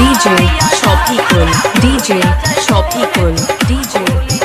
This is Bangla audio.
DJ Shopikul DJ Shopikul DJ